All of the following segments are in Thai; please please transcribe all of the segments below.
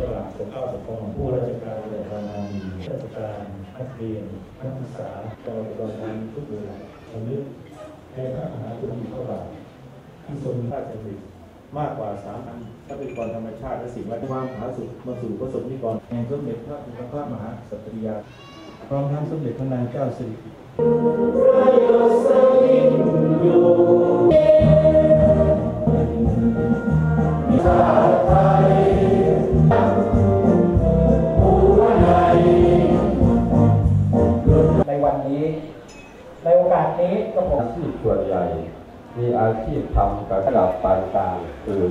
ตลาดปกป้องปกครองผู้ราชการและทางานราชการนักเรียนนักศึกษาจังหวัดอุดรธานทุกหน่วยงาสำนึกในพระมหากรุณาธิคุณที่ทรงพระราชดำริมากกว่าสามพันทรัพยากรธรรมชาติและสิ่งแวดล้อมผาสุขมาสู่ประสบนิกรแห่งสมเด็จพระพุทธพระมหาสัตริยาพร้อมทั้งสมเด็จพระนางเจ้าสิริ ในโอกาสนี้ก็ผมอาชีพส่วนใหญ่ มีอาชีพทำกับระดับปานกลางคือ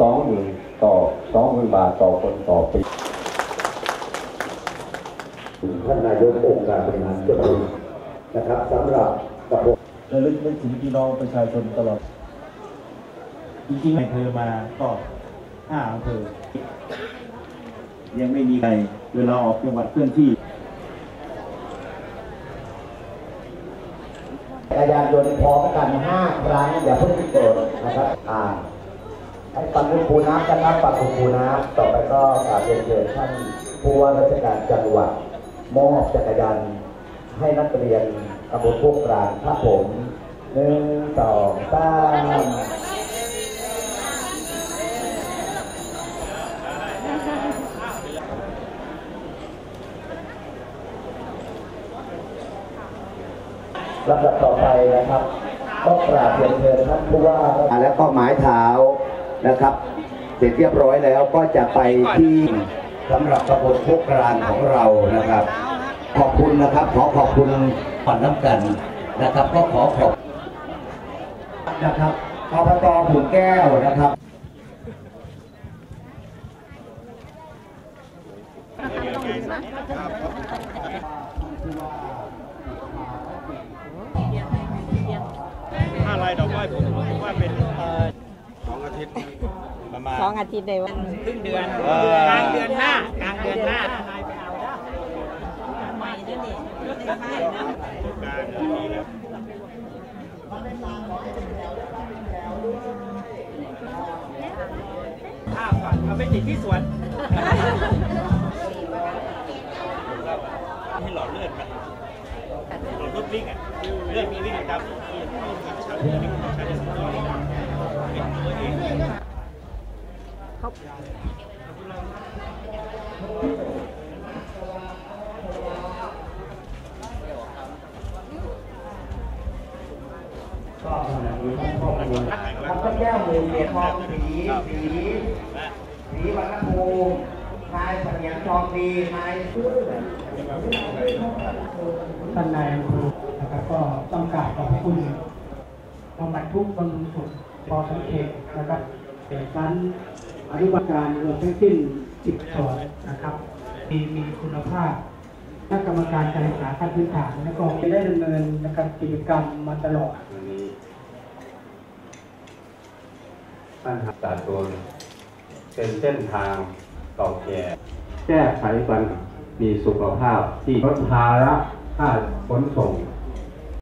สองหมื่นต่อสองหมื่นบาทต่อคนต่อปีท่านนายกองค์การบริหารส่วนตำบลนะครับสำหรับกระผมระลึกนึกถึงพี่น้องประชาชนตลอด จริงๆในอำเภอมาก็ห้าอำเภอยังไม่มีใครเวลาออกจังหวัดเคลื่อนที่ จักรยานยนต์พร้อมกัน ห้าครั้งอย่าเพิ่งโกรธนะครับอ่าให้ปันคุณครูน้ำนะครับปันคุณครูน้ำต่อไปก็กราบเรียนเชิญท่านผู้ว่าราชการจังหวัดมอบจักรยานให้นักเรียนตำบลพวกกลางครับผมหนึ่งสองสามลำดับต่อไปนะครับ ก็กราบเรียนเชิญท่านผู้ว่าแล้วก็หมายเท้านะครับ เสร็จเรียบร้อยแล้วก็จะไปที่สำหรับตำบลโคกกลางของเรานะครับ ขอบคุณนะครับ ขอขอบคุณผ่อนน้ำกันนะครับ ก็ขอขอบนะครับอบตหุ่นแก้วนะครับถ้าลายดอกไม้ผมผมว่าเป็นสองอาทิตย์ประมาณสองอาทิตย์ในวันครึ่งเดือนกลางเดือนหน้ากลางเดือนหน้าใหม่ด้วยนี่ในค่ายนะกลางเดือนนี้แล้วข้าวก่อนเอาไปติดที่สวนให้หลอดเลือดมันหลอดเลือดวิ่งอะ เลือดมีวิ่งามที่ที่ชั้นที่ชั้นที่สุดเป็นตัวเองก็ขณะนี้ท่านพ่อครัวทำต้นแก้วมือเกียรติทองสีสีสีวรรณภูมินายเสถียรทองดีนายท่านนายอำเภอ นะครับก็ต้องกราบขอบพระคุณบำบัดทุกข์บำรุงสุขพอสังเกตนะครับเป็นชั้นอนุบาลการรวมทั้งสิ้น10ส่วนนะครับ มีมีคุณภาพคณะกรรมการการศึกษาขั้นพื้นฐานและก็ได้ดำเนินนะครับกิจกรรมมาตลอดวันนี้ท่านตาโดนเป็นเส้นทางเก่าแก่แก้ไขปัญหามีสุขภาพที่ลดภาระค่าขนส่ง